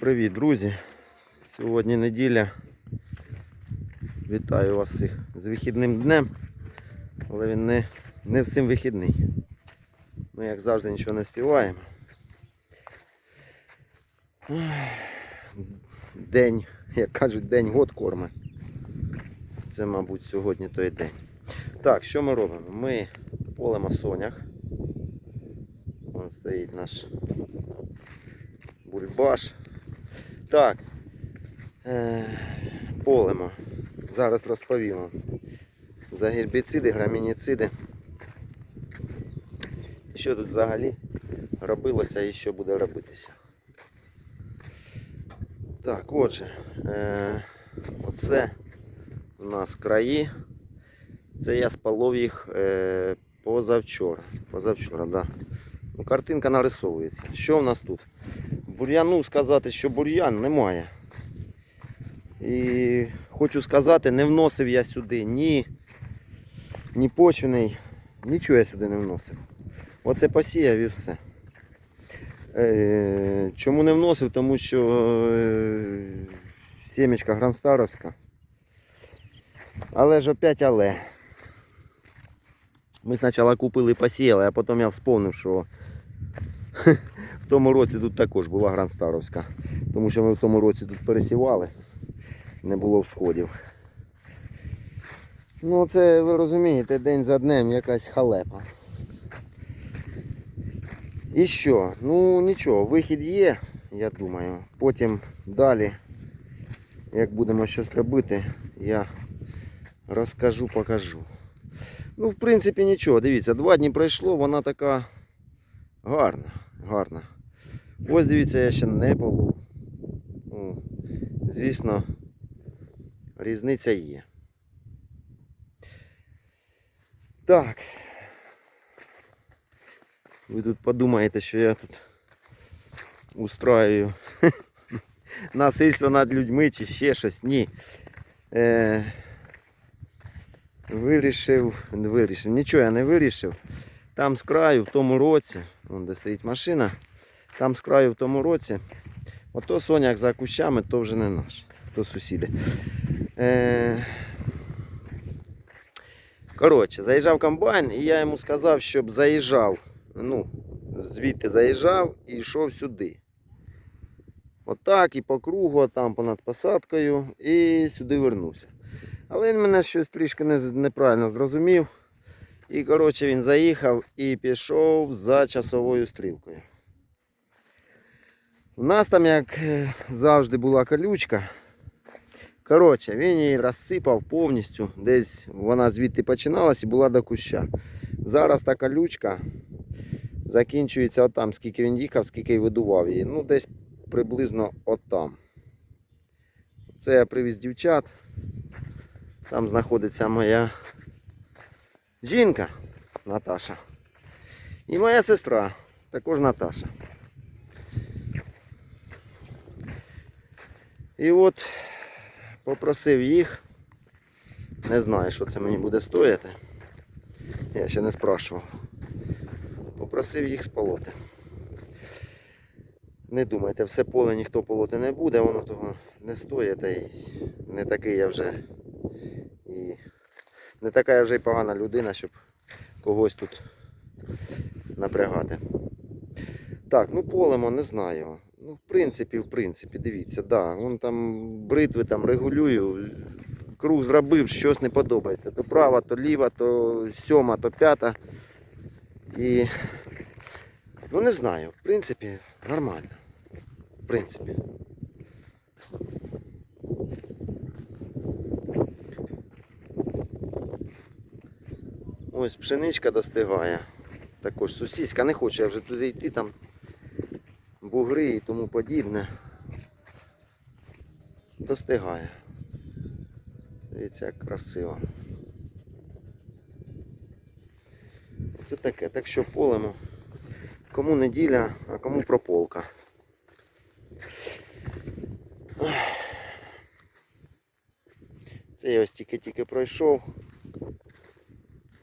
Привіт, друзі! Сьогодні неділя. Вітаю вас всіх з вихідним днем, але він не, не всім вихідний. Ми, як завжди, нічого не співаємо. День, як кажуть, день год корми. Це, мабуть, сьогодні той день. Так, що ми робимо? Ми полемо сонях. Вон стоїть наш бульбаш. Так. Е, полемо. Зараз розповімо. За гербіциди, грамініциди. Що тут взагалі робилося і що буде робитися. Так, отже, е, оце у нас краї. Це я спалов їх е, позавчора. Позавчора, да. Ну, картинка нарисовується. Що в нас тут? Бур'яну сказати, що бур'ян немає. І хочу сказати, не вносив я сюди ні, ні почвений, нічого я сюди не вносив. Оце посіяв і все. Е, чому не вносив? Тому що е, сімечка гранстаровська. Але ж опять але. Ми спочатку купили і посіяли, а потім я вспомнив, що в тому році тут також була гранстаровська. Тому що ми в тому році тут пересівали, не було всходів. Ну це ви розумієте, день за днем якась халепа. І що? Ну нічого, вихід є, я думаю. Потім далі, як будемо щось робити, я розкажу, покажу. Ну, в принципі, нічого. Дивіться, два дні пройшло, вона така гарна, гарна. Ось дивіться, я ще не полов. Звісно, різниця є. Так. Ви тут подумаєте, що я тут устраюю насильство над людьми чи ще щось. Ні. Е, Вирішив, не вирішив, нічого я не вирішив. Там з краю в тому році, вон де стоїть машина, там з краю в тому році, ото соняк за кущами, то вже не наш, то сусіди. Е... Коротше, заїжджав комбайн і я йому сказав, щоб заїжджав, ну, звідти заїжджав і йшов сюди. Отак і по кругу, там понад посадкою, і сюди вернувся. Але він мене щось трішки не- неправильно зрозумів. І коротше він заїхав і пішов за часовою стрілкою. У нас там, як е, завжди, була колючка. Коротше, він її розсипав повністю. Десь вона звідти починалась і була до куща. Зараз та колючка закінчується отам, скільки він їхав, скільки й видував її. Ну, десь приблизно отам. Це я привіз дівчат. Там знаходиться моя жінка Наташа. І моя сестра, також Наташа. І от попросив їх. Не знаю, що це мені буде стояти. Я ще не спрашував. Попросив їх сполоти. Не думайте, все поле ніхто полоти не буде, воно того не стоїть, та не такий я вже і не така я вже й погана людина, щоб когось тут напрягати. Так, ну полемо, не знаю. Ну, в принципі, в принципі, дивіться, да, вон там бритви там регулюю, круг зробив, щось не подобається. То права, то ліва, то сьома, то п'ята. І ну не знаю, в принципі, нормально. В принципі. Ось пшеничка достигає. Також сусідська не хоче я вже туди йти, там бугри і тому подібне. Достигає. Дивіться, як красиво. Це таке, так що полемо. Кому неділя, а кому прополка. Це я ось тільки-тільки пройшов.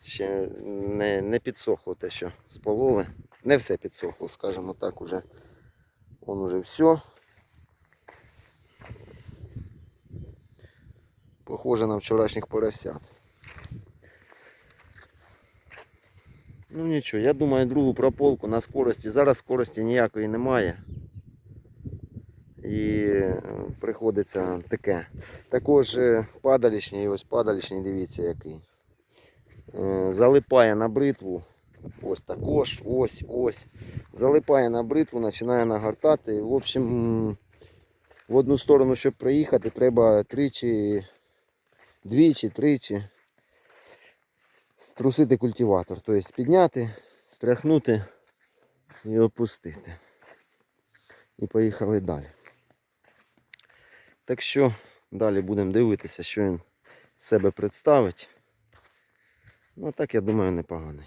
Ще не, не підсохло те, що спололи. Не все підсохло, скажімо так, уже. Он уже все. Похоже на вчорашніх поросят. Ну нічого, я думаю другу прополку на скорості. Зараз скорості ніякої немає. І е, приходиться таке. Також е, падалішній, ось падалішній, дивіться який. Е, залипає на бритву. Ось також, ось, ось. Залипає на бритву, починає нагортати. В общем, в одну сторону, щоб проїхати, треба тричі, двічі, тричі струсити культиватор. Тобто підняти, стряхнути і опустити. І поїхали далі. Так що далі будемо дивитися, що він з себе представить. Ну так я думаю непоганий.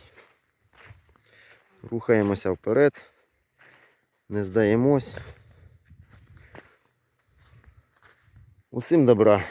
Рухаємося вперед, не здаємось. Усім добра.